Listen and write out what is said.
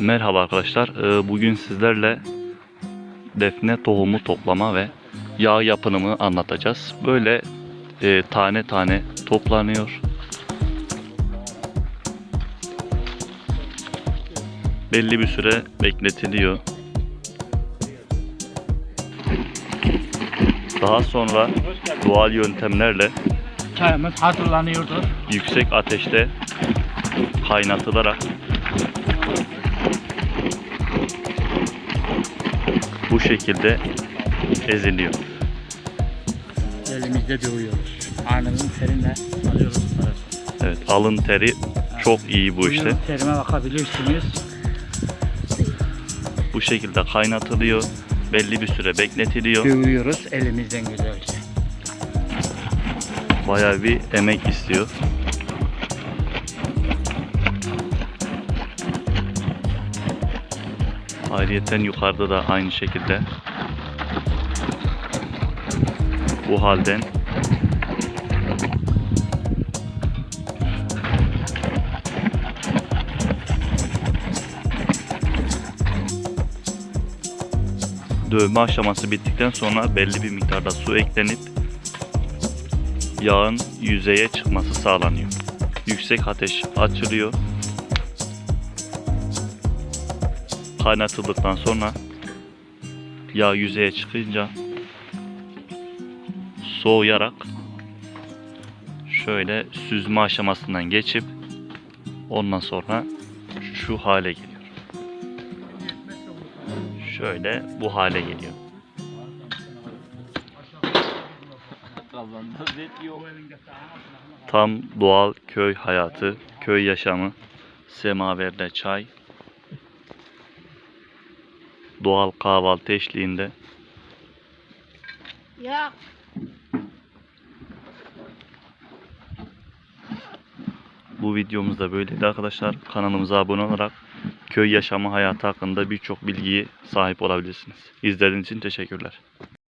Merhaba arkadaşlar. Ee, Bugün sizlerle defne tohumu toplama ve yağ yapımını anlatacağız. Böyle e, tane tane toplanıyor. Belli bir süre bekletiliyor. Daha sonra doğal yöntemlerle Çayımız hazırlanıyordur. yüksek ateşte kaynatılarak bu şekilde eziliyor. Elimizde dövüyoruz. Alnımızın terinle alıyoruz parası. Evet, alın teri çok iyi bu işte. Terime bakabilirsiniz. Bu şekilde kaynatılıyor. Belli bir süre bekletiliyor. Dövüyoruz elimizden güzelce. Bayağı bir emek istiyor. Ayrıyeten yukarıda da aynı şekilde bu halden dövme aşaması bittikten sonra belli bir miktarda su eklenip yağın yüzeye çıkması sağlanıyor. Yüksek ateş açılıyor. Kaynatıldıktan sonra yağ yüzeye çıkınca soğuyarak şöyle süzme aşamasından geçip ondan sonra şu hale geliyor. Şöyle bu hale geliyor. Tam doğal köy hayatı, köy yaşamı, semaverde çay, doğal kahvaltı eşliğinde Ya bu videomuz da böyleydi arkadaşlar. Kanalımıza abone olarak köy yaşamı hayatı hakkında birçok bilgiye sahip olabilirsiniz. İzlediğiniz için teşekkürler.